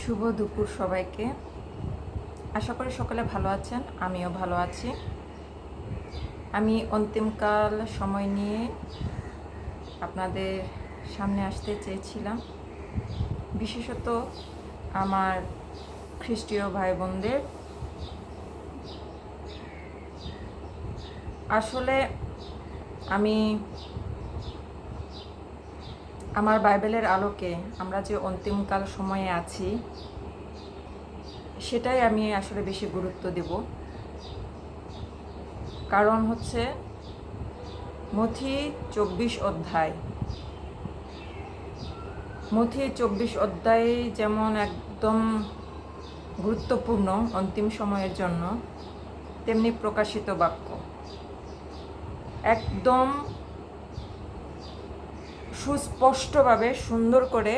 শুভ দুপুর সবাইকে। আশা করি সকলে ভালো আছেন, আমিও ভালো আছি। আমি অন্তিমকাল সময় নিয়ে আপনাদের সামনে আসতে চেয়েছিলাম। বিশেষত আমার খ্রিস্টীয় ভাই বোনদের আসলে আমি আমার বাইবেলের আলোকে আমরা যে অন্তিমকাল সময়ে আছি, সেটাই আমি আসলে বেশি গুরুত্ব দেব। কারণ হচ্ছে মথি চব্বিশ অধ্যায়। মথি চব্বিশ অধ্যায় যেমন একদম গুরুত্বপূর্ণ অন্তিম সময়ের জন্য, তেমনি প্রকাশিত বাক্য। একদম সুস্পষ্টভাবে সুন্দর করে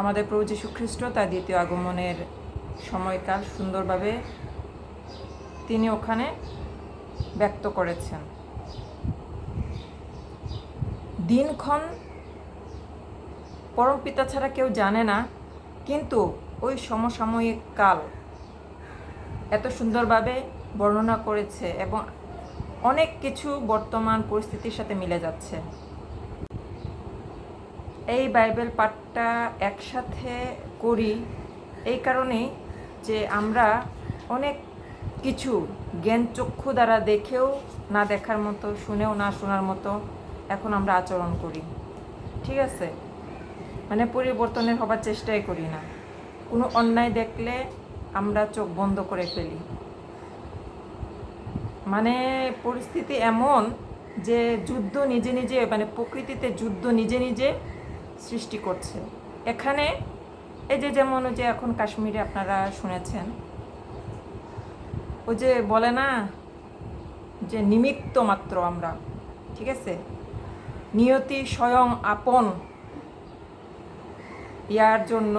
আমাদের প্রভু যীশু খ্রিস্ট তার দ্বিতীয় আগমনের সময়কাল সুন্দরভাবে তিনি ওখানে ব্যক্ত করেছেন। দিনক্ষণ পরমপিতা ছাড়া কেউ জানে না, কিন্তু ওই সমসাময়িক কাল এত সুন্দরভাবে বর্ণনা করেছে এবং অনেক কিছু বর্তমান পরিস্থিতির সাথে মিলে যাচ্ছে। এই বাইবেল পাঠটা একসাথে করি এই কারণেই যে আমরা অনেক কিছু জ্ঞান চক্ষু দ্বারা দেখেও, না দেখার মতো, শুনেও, না শোনার মতো এখন আমরা আচরণ করি। ঠিক আছে? মানে পরিবর্তনের হবার চেষ্টাই করি না। কোনো অন্যায় দেখলে আমরা চোখ বন্ধ করে ফেলি। মানে পরিস্থিতি এমন যে যুদ্ধ নিজে নিজে মানে প্রকৃতিতে যুদ্ধ নিজে নিজে সৃষ্টি করছে। এখানে এই যে যেমন যে এখন কাশ্মীরে আপনারা শুনেছেন, ওই যে বলে না যে নিমিত্ত মাত্র আমরা, ঠিক আছে? নিয়তি স্বয়ং আপন, ইয়ার জন্য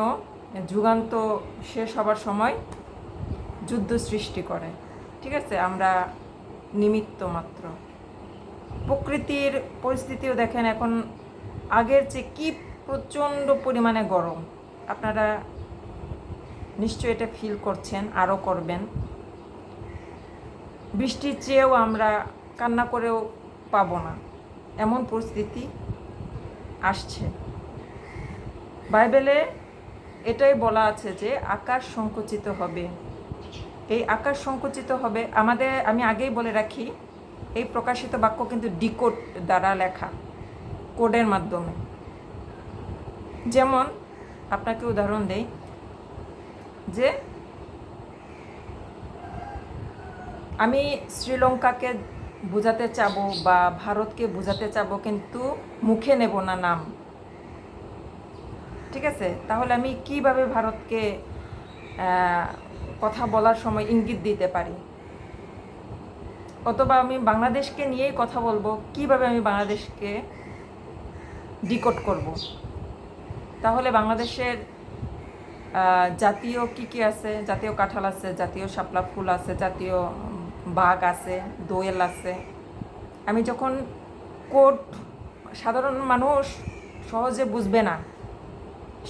যুগান্ত শেষ হবার সময় যুদ্ধ সৃষ্টি করে, ঠিক আছে? আমরা নিমিত্ত মাত্র। প্রকৃতির পরিস্থিতিও দেখেন এখন আগের চেয়ে কি প্রচণ্ড পরিমাণে গরম। আপনারা নিশ্চয়ই এটা ফিল করছেন, আরও করবেন। বৃষ্টির চেয়েও আমরা কান্না করেও পাব না। এমন পরিস্থিতি আসছে। বাইবেলে এটাই বলা আছে যে, আকাশ সংকুচিত হবে। এই আকাশ সংকুচিত হবে, আমাদের, আমি আগেই বলে রাখি, এই প্রকাশিত বাক্য কিন্তু ডিকোড দ্বারা লেখা, কোডের মাধ্যমে। যেমন আপনাকে উদাহরণ দেই, যে আমি শ্রীলঙ্কাকে বোঝাতে চাব বা ভারতকে বোঝাতে চাব কিন্তু মুখে নেব না নাম। ঠিক আছে? তাহলে আমি কীভাবে ভারতকে কথা বলার সময় ইঙ্গিত দিতে পারি? অথবা আমি বাংলাদেশকে নিয়েই কথা বলব, কীভাবে আমি বাংলাদেশকে ডিকোড করব? তাহলে বাংলাদেশের জাতীয় কি কি আছে? জাতীয় কাঁঠাল আছে, জাতীয় শাপলা ফুল আছে, জাতীয় বাঘ আছে, দোয়েল আছে। আমি যখন কোড, সাধারণ মানুষ সহজে বুঝবে না,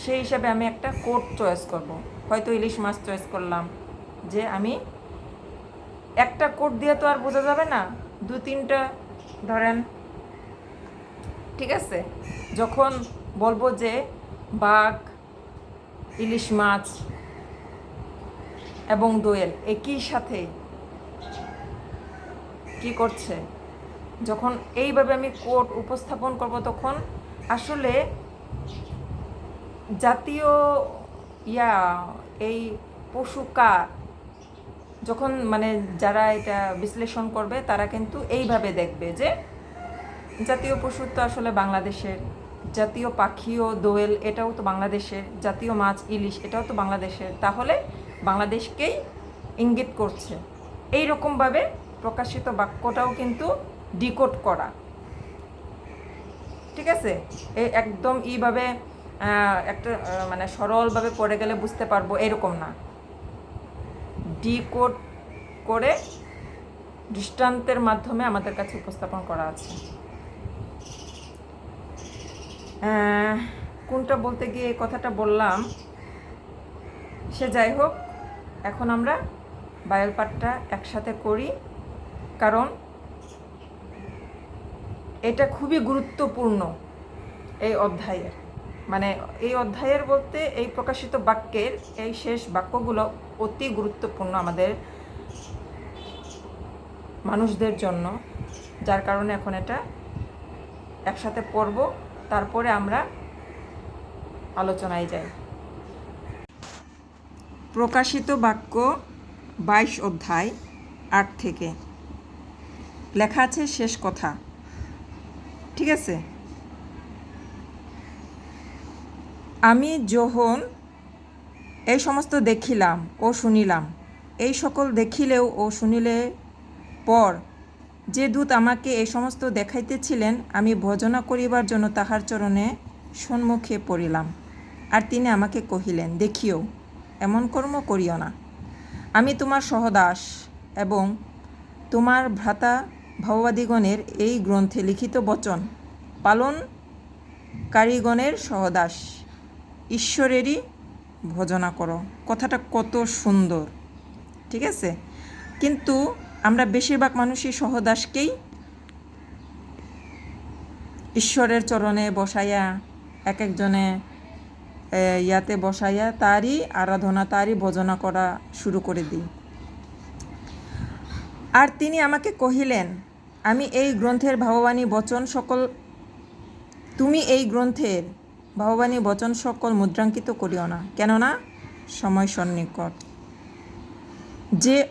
সেই হিসাবে আমি একটা কোড চয়েস করব। হয়তো ইলিশ মাছ চয়েস করলাম যে আমি একটা কোড দিয়ে তো আর বোঝা যাবে না, দু তিনটা, ধরেন, ঠিক আছে? যখন বলব যে বাঘ, ইলিশ মাছ এবং দোয়েল একই সাথে কি করছে? যখন এইভাবে আমি কোট উপস্থাপন করব তখন আসলে জাতীয় ইয়া, এই পশু কার, যখন মানে যারা এটা বিশ্লেষণ করবে তারা কিন্তু এইভাবে দেখবে যে জাতীয় পশু তো আসলে বাংলাদেশের জাতীয় পাখি ও দোয়েল, এটাও তো বাংলাদেশের জাতীয় মাছ, ইলিশ, এটাও তো বাংলাদেশের তাহলে বাংলাদেশকেই ইঙ্গিত করছে। এই রকমভাবে প্রকাশিত বাক্যটাও কিন্তু ডিকোড করা। ঠিক আছে? এই একদম এইভাবে একটা মানে সরলভাবে পড়ে গেলে বুঝতে পারব এরকম না। ডিকোড করে দৃষ্টান্তের মাধ্যমে আমাদের কাছে উপস্থাপন করা আছে। কোনটা বলতে গিয়ে কথাটা বললাম? সে যাই হোক, এখন আমরা বায়োল পাঠটা একসাথে করি, কারণ এটা খুবই গুরুত্বপূর্ণ এই অধ্যায়ের। মানে এই অধ্যায়ের বলতে এই প্রকাশিত বাক্যের এই শেষ বাক্যগুলো অতি গুরুত্বপূর্ণ আমাদের মানুষদের জন্য, যার কারণে এখন এটা একসাথে পড়ব। তারপরে আমরা আলোচনায় যাই। প্রকাশিত বাক্য বাইশ অধ্যায় আট থেকে। লেখা আছে শেষ কথা। ঠিক আছে? আমি যখন এই সমস্ত দেখিলাম ও শুনিলাম, এই সকল দেখিলেও ও শুনিলে পর যে দূত আমাকে এই সমস্ত দেখাইতেছিলেন, আমি ভজনা করিবার জন্য তাহার চরণে সম্মুখে পড়িলাম। আর তিনি আমাকে কহিলেন দেখিও এমন কর্ম করিও না। আমি তোমার সহদাস এবং তোমার ভ্রাতা ভাওবাদিগণের এই গ্রন্থে লিখিত বচন পালন কারিগণের সহদাস। ঈশ্বরেরই ভজনা করো। কথাটা কত সুন্দর, ঠিক আছে? কিন্তু আমরা বেশিরভাগ মানুষই সহদাসকেই ঈশ্বরের চরণে বসাইয়া এক একজনে ইয়াতে বসাইয়া তারই আরাধনা, তারই ভজনা করা শুরু করে দিই। আর তিনি আমাকে কহিলেন, আমি এই গ্রন্থের ভাববাণী বচন সকল, তুমি এই গ্রন্থের ভাববাণী বচন সকল মুদ্রাঙ্কিত করিও না। কেননা সময় সন্নিকট। যে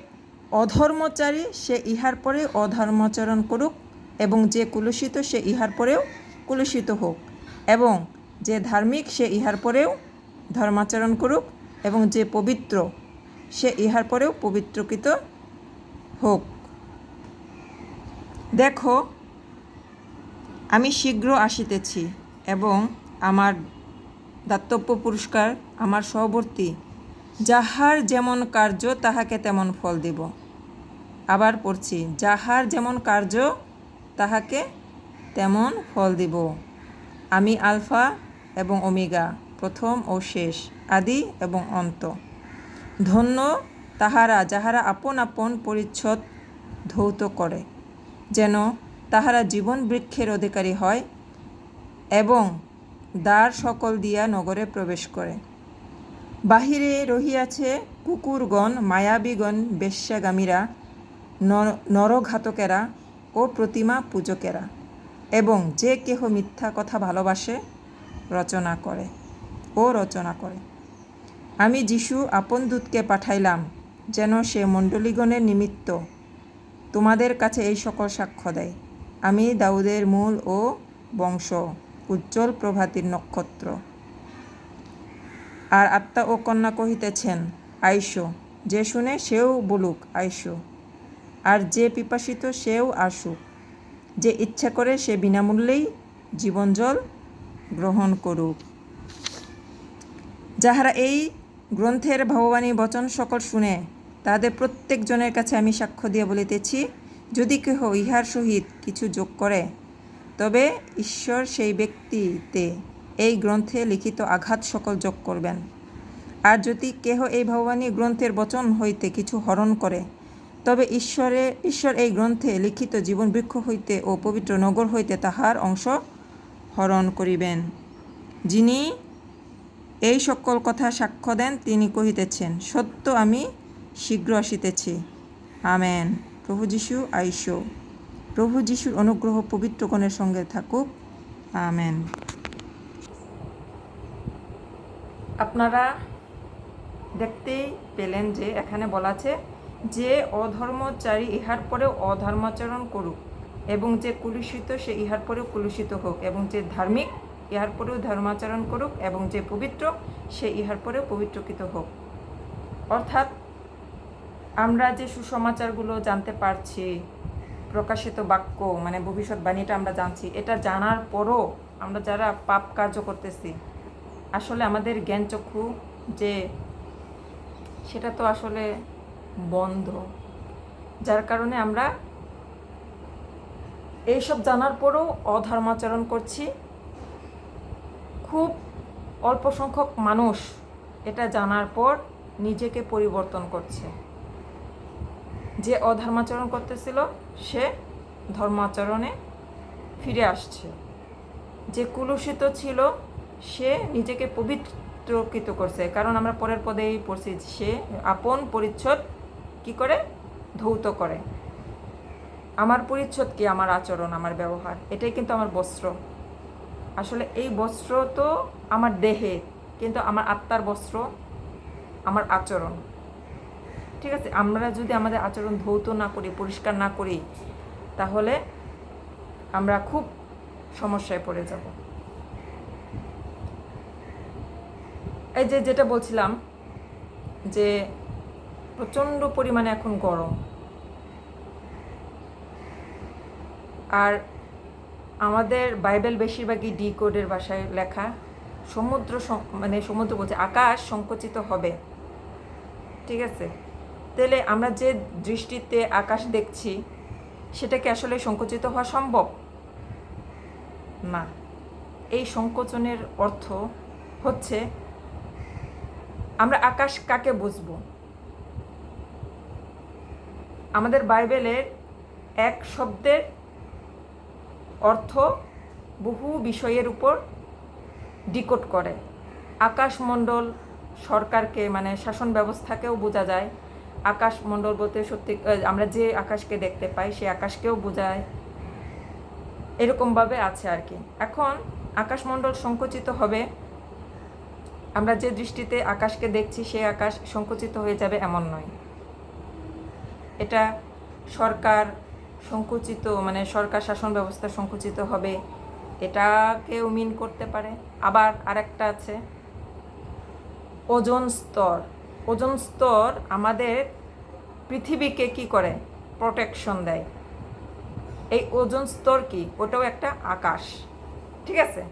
অধর্মচারী সে ইহার পরে অধর্মাচরণ করুক এবং যে কুলুষিত সে ইহার পরেও কুলুষিত হোক। এবং যে ধার্মিক সে ইহার পরেও ধর্মাচরণ করুক এবং যে পবিত্র সে ইহার পরেও পবিত্রকৃত হোক। দেখো, আমি শীঘ্র আসিতেছি এবং আমার দাতব্য পুরস্কার, আমার সহবর্তী, যাহার যেমন কার্য তাহাকে তেমন ফল দিব। আবার পড়ছি, যাহার যেমন কার্য, তাহাকে তেমন ফল দিব। আমি আলফা এবং ওমেগা, প্রথম ও শেষ, আদি এবং অন্ত। ধন্য তাহারা যাহারা আপন আপন পরিচ্ছদ ধৌত করে, যেন তাহারা জীবন বৃক্ষের অধিকারী হয় এবং দ্বার সকল দিয়া নগরে প্রবেশ করে। বাহিরে রহিয়াছে কুকুরগণ, মায়াবীগণ, বেশ্যাগামীরা নরঘাতকেরা ও প্রতিমা পূজকেরা এবং যে কেহ মিথ্যা কথা ভালোবাসে, রচনা করে ও রচনা করে। আমি যিশু আপন দূতকে পাঠাইলাম যেন সে মণ্ডলীগণের নিমিত্ত তোমাদের কাছে এই সকল সাক্ষ্য দেয়। আমি দাউদের মূল ও বংশ, উজ্জ্বল প্রভাতির নক্ষত্র। আর আত্মা ও কন্যা কহিতেছেন, আইসো, যে শুনে সেও বলুক, আইসো। আর যে পিপাসিত সেও আসুক। যে ইচ্ছা করে সে বিনামূল্যেই জীবনজল গ্রহণ করুক। যাহারা এই গ্রন্থের ভগবানী বচন সকল শুনে তাদের প্রত্যেকজনের কাছে আমি সাক্ষ্য দিয়ে বলিতেছি, যদি কেহ ইহার সহিত কিছু যোগ করে, তবে ঈশ্বর সেই ব্যক্তিতে এই গ্রন্থে লিখিত আঘাত সকল যোগ করবেন। আর যদি কেহ এই ভগবানী গ্রন্থের বচন হইতে কিছু হরণ করে তবে ঈশ্বরে, ঈশ্বর এই গ্রন্থে লিখিত জীবন বৃক্ষ হইতে ও পবিত্র নগর হইতে তাহার অংশ হরণ করিবেন। যিনি এই সকল কথা সাক্ষ্য দেন, তিনি কহিতেছেন, সত্য আমি শীঘ্র আসিতেছি। আমেন। প্রভু যিশু, আইসো। প্রভু যিশুর অনুগ্রহ পবিত্রগণের সঙ্গে থাকুক। আমেন। আপনারা দেখতেই পেলেন যে এখানে বলা আছে যে অধর্মচারী ইহার পরেও অধর্মাচরণ করুক, এবং যে কুলুষিত সে ইহার পরেও কুলুষিত হোক, এবং যে ধার্মিক ইহার পরেও ধর্মাচরণ করুক, এবং যে পবিত্র সে ইহার পরেও পবিত্রকৃত হোক। অর্থাৎ আমরা যে সুসমাচারগুলো জানতে পারছি, প্রকাশিত বাক্য মানে ভবিষ্যৎবাণীটা আমরা জানছি, এটা জানার পরও আমরা যারা পাপ কার্য করতেছি, আসলে আমাদের জ্ঞান চক্ষু যে, সেটা তো আসলে বন্ধ। যার কারণে আমরা এইসব জানার পরেও অধর্মাচরণ করছি। খুব অল্প সংখ্যক মানুষ এটা জানার পর নিজেকে পরিবর্তন করছে। যে অধর্মাচরণ করতেছিল, সে ধর্মাচরণে ফিরে আসছে। যে কুলুষিত ছিল, সে নিজেকে পবিত্রকৃত করছে। কারণ আমরা পরের পদেই পড়ছি সে আপন পরিচ্ছদ কি করে? ধৌত করে। আমার পরিচ্ছদ কি? আমার আচরণ, আমার ব্যবহার। এটাই কিন্তু আমার বস্ত্র। আসলে এই বস্ত্র তো আমার দেহে, কিন্তু আমার আত্মার বস্ত্র, আমার আচরণ। ঠিক আছে, আমরা যদি আমাদের আচরণ ধৌত না করি, পরিষ্কার না করি, তাহলে আমরা খুব সমস্যায় পড়ে যাব। এই যে যেটা বলছিলাম, যে প্রচণ্ড পরিমাণে এখন গরম। আর আমাদের বাইবেল বেশিরভাগই ডি কোডের ভাষায় লেখা। সমুদ্র মানে সমুদ্র বলছে, আকাশ সংকুচিত হবে। ঠিক আছে? তাহলে আমরা যে দৃষ্টিতে আকাশ দেখছি, সেটা কি আসলে সংকুচিত হওয়া সম্ভব? না। এই সংকোচনের অর্থ হচ্ছে, আমরা আকাশ কাকে বুঝব? আমাদের বাইবেলের এক শব্দের অর্থ বহু বিষয়ের উপর ডিকোড করে। আকাশমণ্ডল সরকারকে মানে শাসন ব্যবস্থাকেও বোঝা যায়। আকাশমণ্ডল বলতে সত্যি আমরা যে আকাশকে দেখতে পাই সেই আকাশকেও বোঝায়। এরকমভাবে আছে আর কি। এখন আকাশমণ্ডল সংকুচিত হবে। আমরা যে দৃষ্টিতে আকাশকে দেখছি সেই আকাশ সংকুচিত হয়ে যাবে এমন নয়। এটা সরকার সংকুচিত মানে সরকার শাসন ব্যবস্থা সংকুচিত হবে, এটাকেও মিন করতে পারে। আবার আরেকটা আছে, ওজন স্তর। ওজন স্তর আমাদের পৃথিবীকে কি করে? প্রোটেকশন দেয়। এই ওজন স্তর কি? ওটাও একটা আকাশ। ঠিক আছে?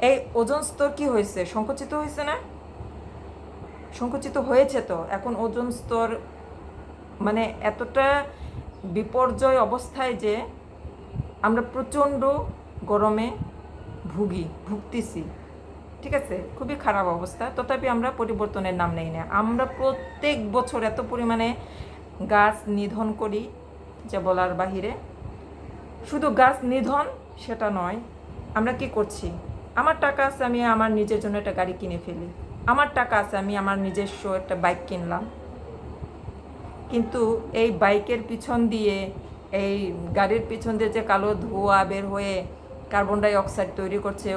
এই ওজোন স্তর কি হয়েছে? সংকুচিত হয়েছে না? সংকুচিত হয়েছে তো। এখন ওজন স্তর মানে এতটা বিপর্যয় অবস্থায় যে আমরা প্রচণ্ড গরমে ভুগি, ভুগতেছি। ঠিক আছে? খুবই খারাপ অবস্থা। তথাপি আমরা পরিবর্তনের নাম নেই না। আমরা প্রত্যেক বছর এত পরিমাণে গাছ নিধন করি, যা বলার বাহিরে। শুধু গাছ নিধন সেটা নয়, আমরা কি করছি? আমার টাকা আছে, আমি আমার নিজের জন্য একটা গাড়ি কিনে ফেলি। আমার টাকা আছে, আমি আমার নিজস্ব একটা বাইক কিনলাম। কিন্তু এই বাইকের পিছন দিয়ে, এই গাড়ির পিছন দিয়ে যে কালো ধোঁয়া বের হয়ে কার্বন ডাই অক্সাইড তৈরি করছে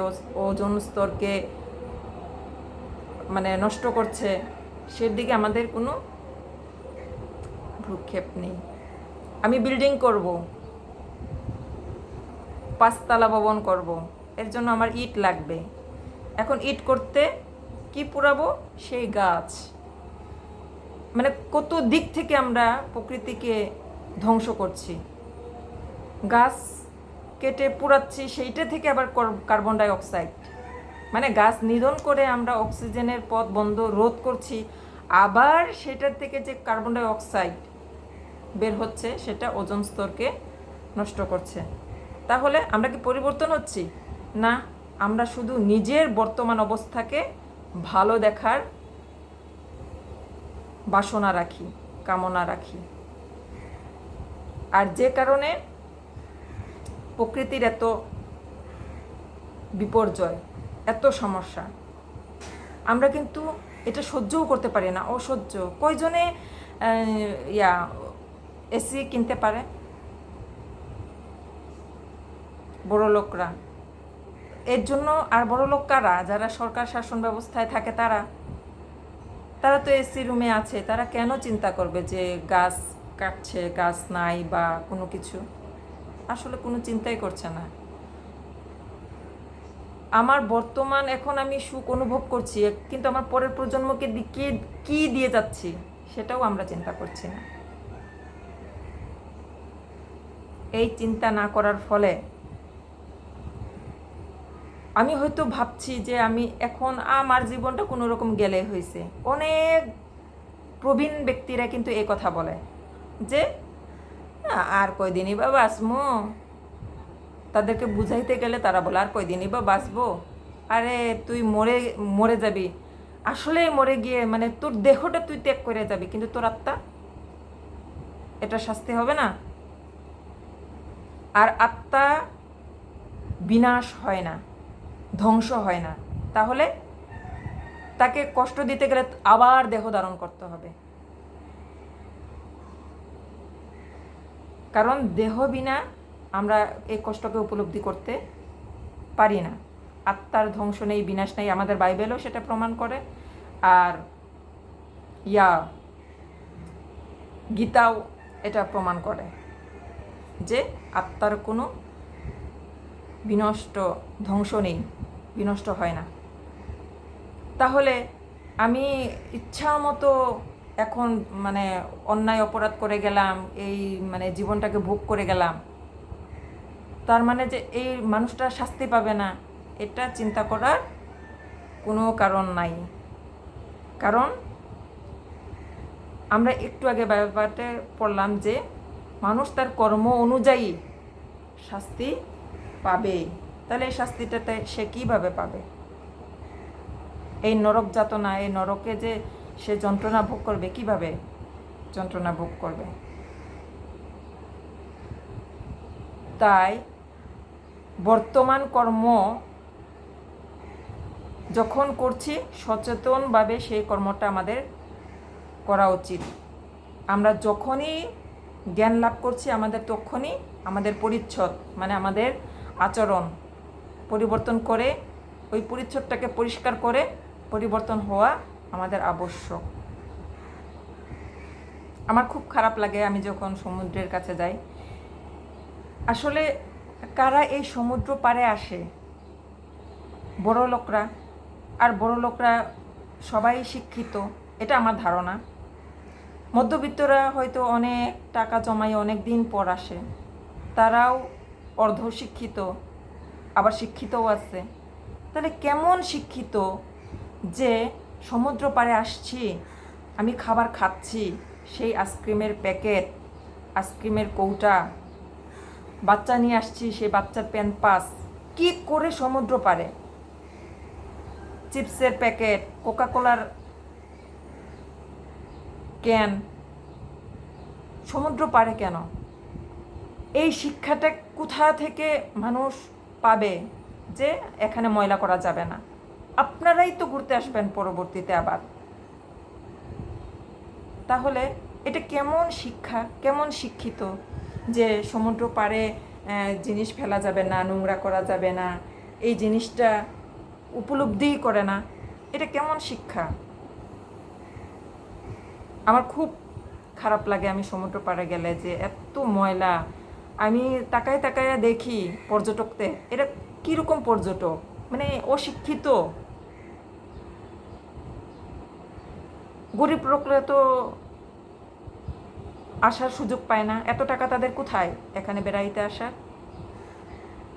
ওজোন স্তরকে মানে নষ্ট করছে সেদিকে আমাদের কোনো ভ্রুক্ষেপ নেই। আমি বিল্ডিং করব, পাঁচতলা ভবন করব, এর জন্য আমার ইট লাগবে। এখন ইট করতে কি পুরাবো? সেই গাছ। মানে কত দিক থেকে আমরা প্রকৃতিকে ধ্বংস করছি? গাছ কেটে পুড়াচ্ছি, সেইটা থেকে আবার কার্বন ডাই অক্সাইড মানে গাছ নিধন করে আমরা অক্সিজেনের পথ বন্ধ রোধ করছি, আবার সেটার থেকে যে কার্বন ডাই অক্সাইড বের হচ্ছে, সেটা ওজন স্তরকে নষ্ট করছে। তাহলে আমরা কি পরিবর্তন হচ্ছি? না, আমরা শুধু নিজের বর্তমান অবস্থাকে ভালো দেখার বাসনা রাখি, কামনা রাখি। আর যে কারণে প্রকৃতির এত বিপর্যয়, এত সমস্যা, আমরা কিন্তু এটা সহ্যও করতে পারি না, অসহ্য। কয়জনে ইয়া এসি কিনতে পারে? বড় লোকরা এর জন্য আর বড় লোক কারা? যারা সরকার শাসন ব্যবস্থায় থাকে তারা। তারা তো এসি রুমে আছে, তারা কেন চিন্তা করবে যে গাছ কাটছে, গাছ নাই বা কোনো কিছু? আসলে কোনো চিন্তাই করছে না। আমার বর্তমান এখন আমি সুখ অনুভব করছি কিন্তু আমার পরের প্রজন্মকে দিকে কি দিয়ে যাচ্ছি সেটাও আমরা চিন্তা করছি না। এই চিন্তা না করার ফলে আমি হয়তো ভাবছি যে আমি এখন আমার জীবনটা কোনো রকম গেলে হয়েছে। অনেক প্রবীণ ব্যক্তিরা কিন্তু এই কথা বলে যে "না, আর কয়দিনই বা বাঁচমো তাদেরকে বুঝাইতে গেলে তারা বলে আর কয়দিনই বা বাঁচবো? আরে তুই মরে মরে যাবি। আসলেই মরে গিয়ে মানে তোর দেহটা তুই ত্যাগ করে যাবি কিন্তু তোর আত্মা এটা শাস্তি হবে না। আর আত্মা বিনাশ হয় না। ধ্বংস হয় না। তাহলে তাকে কষ্ট দিতে গেলে আবার দেহ ধারণ করতে হবে। কারণ দেহ বিনা আমরা এই কষ্টকে উপলব্ধি করতে পারি না। আত্মার ধ্বংস নেই, বিনাশ নেই, আমাদের বাইবেলও সেটা প্রমাণ করে। আর ইয়া, গীতাও এটা প্রমাণ করে যে আত্মার কোনো বিনষ্ট ধ্বংস নেই, বিনষ্ট হয় না। তাহলে আমি ইচ্ছা মতো এখন মানে অন্যায় অপরাধ করে গেলাম, এই মানে জীবনটাকে ভোগ করে গেলাম। তার মানে যে এই মানুষটা শাস্তি পাবে না, এটা চিন্তা করার কোনো কারণ নাই। কারণ আমরা একটু আগে ব্যাপারটা পড়লাম যে মানুষ তার কর্ম অনুযায়ী শাস্তি পাবে? তাহলে এই শাস্তিটাতে সে কীভাবে পাবে? এই নরক যাতনা, এই নরকে যে সে যন্ত্রণা ভোগ করবে, কীভাবে যন্ত্রণা ভোগ করবে? তাই বর্তমান কর্ম যখন করছি, সচেতনভাবে সেই কর্মটা আমাদের করা উচিত। আমরা যখনই জ্ঞান লাভ করছি, আমাদের তখনই আমাদের পরিচ্ছদ মানে আমাদের আচরণ পরিবর্তন করে, ওই পরিচ্ছদটাকে পরিষ্কার করে পরিবর্তন হওয়া আমাদের আবশ্যক। আমার খুব খারাপ লাগে আমি যখন সমুদ্রের কাছে যাই। আসলে কারা এই সমুদ্র পারে আসে? বড় লোকরা। আর বড় লোকরা সবাই শিক্ষিত, এটা আমার ধারণা। মধ্যবিত্তরা হয়তো অনেক টাকা জমাই অনেক দিন পর আসে। তারাও অর্ধশিক্ষিত, আবার শিক্ষিতও আছে। তাহলে কেমন শিক্ষিত যে সমুদ্র পাড়ে আসছি, আমি খাবার খাচ্ছি, সেই আইসক্রিমের প্যাকেট, আইসক্রিমের কৌটা, বাচ্চা নিয়ে আসছি, সেই বাচ্চার প্যান পাস, কি করে সমুদ্র পারে চিপসের প্যাকেট কোকা কোলার ক্যান, সমুদ্র পারে কেন? এই শিক্ষাটা কোথা থেকে মানুষ পাবে যে এখানে ময়লা করা যাবে না? আপনারাই তো ঘুরতে আসবেন পরবর্তীতে আবার। তাহলে এটা কেমন শিক্ষা, কেমন শিক্ষিত যে সমুদ্র পাড়ে জিনিস ফেলা যাবে না, নোংরা করা যাবে না, এই জিনিসটা উপলব্ধিই করে না? এটা কেমন শিক্ষা? আমার খুব খারাপ লাগে আমি সমুদ্র পাড়ে গেলে যে এত ময়লা আমি তাকায় তাকায় দেখি পর্যটকদের। এটা কীরকম পর্যটক? মানে অশিক্ষিত। গরিব লোকরা তো আসার সুযোগ পায় না। এত টাকা তাদের কোথায়? এখানে বেড়াইতে আসার?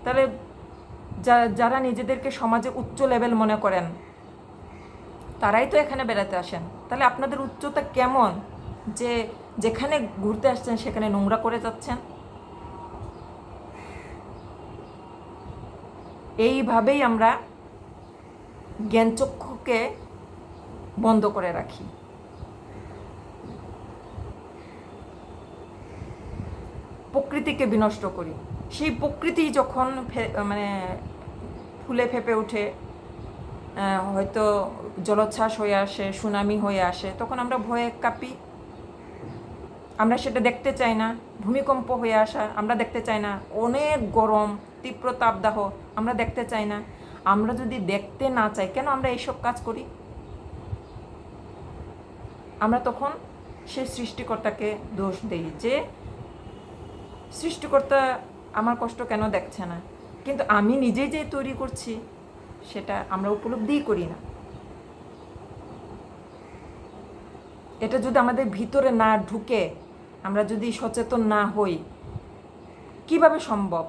তাহলে যারা নিজেদেরকে সমাজে উচ্চ লেভেল মনে করেন, তারাই তো এখানে বেড়াতে আসেন। তাহলে আপনাদের উচ্চতা কেমন? যে, যেখানে ঘুরতে আসছেন, সেখানে নোংরা করে যাচ্ছেন? এইভাবেই আমরা জ্ঞানচক্ষুকে বন্ধ করে রাখি। প্রকৃতিকে বিনষ্ট করি। সেই প্রকৃতি যখন মানে ফুলে ফেপে ওঠে হয়তো জলোচ্ছ্বাস হয়ে আসে, সুনামি হয়ে আসে, তখন আমরা ভয়ে কাঁপি। আমরা সেটা দেখতে চাই না, ভূমিকম্প হয়ে আসা আমরা দেখতে চাই না, অনেক গরম তীব্র তাপদাহ, আমরা দেখতে চাই না। আমরা যদি দেখতে না চাই, কেন আমরা এইসব কাজ করি? আমরা তখন সেই সৃষ্টিকর্তাকে দোষ দেই যে, সৃষ্টিকর্তা আমার কষ্ট কেন দেখছে না? কিন্তু আমি নিজেই যে তৈরি করছি, সেটা আমরা উপলব্ধিই করি না। এটা যদি আমাদের ভিতরে না ঢুকে, আমরা যদি সচেতন না হই, কীভাবে সম্ভব?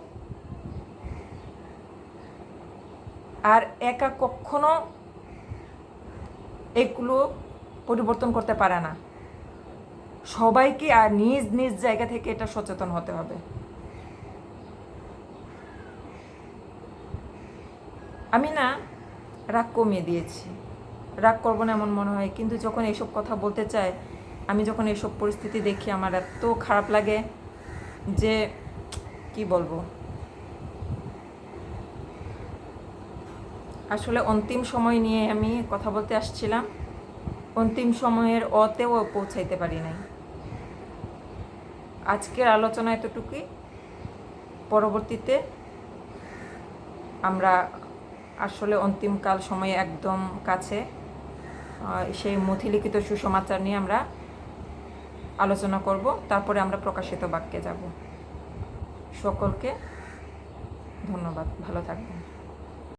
আর একা কখনো এগুলো পরিবর্তন করতে পারে না। সবাইকে আর নিজ নিজ জায়গা থেকে এটা সচেতন হতে হবে। আমি না রাগ কমিয়ে দিয়েছি। রাগ করব না এমন মনে হয়, কিন্তু যখন এসব কথা বলতে চায়, আমি যখন এসব পরিস্থিতি দেখি, আমার এত খারাপ লাগে যে, কি বলব? আসলে অন্তিম সময় নিয়ে আমি কথা বলতে আসছিলাম। অন্তিম সময়ের অতেও পৌঁছাইতে পারি নাই। আজকের আলোচনা এতটুকুই। পরবর্তীতে আমরা আসলে অন্তিমকাল সময়ে একদম কাছে সেই মথিলিখিত সুসমাচার নিয়ে আমরা আলোচনা করব। তারপরে আমরা প্রকাশিত বাক্যে যাব। সকলকে ধন্যবাদ। ভালো থাকবেন।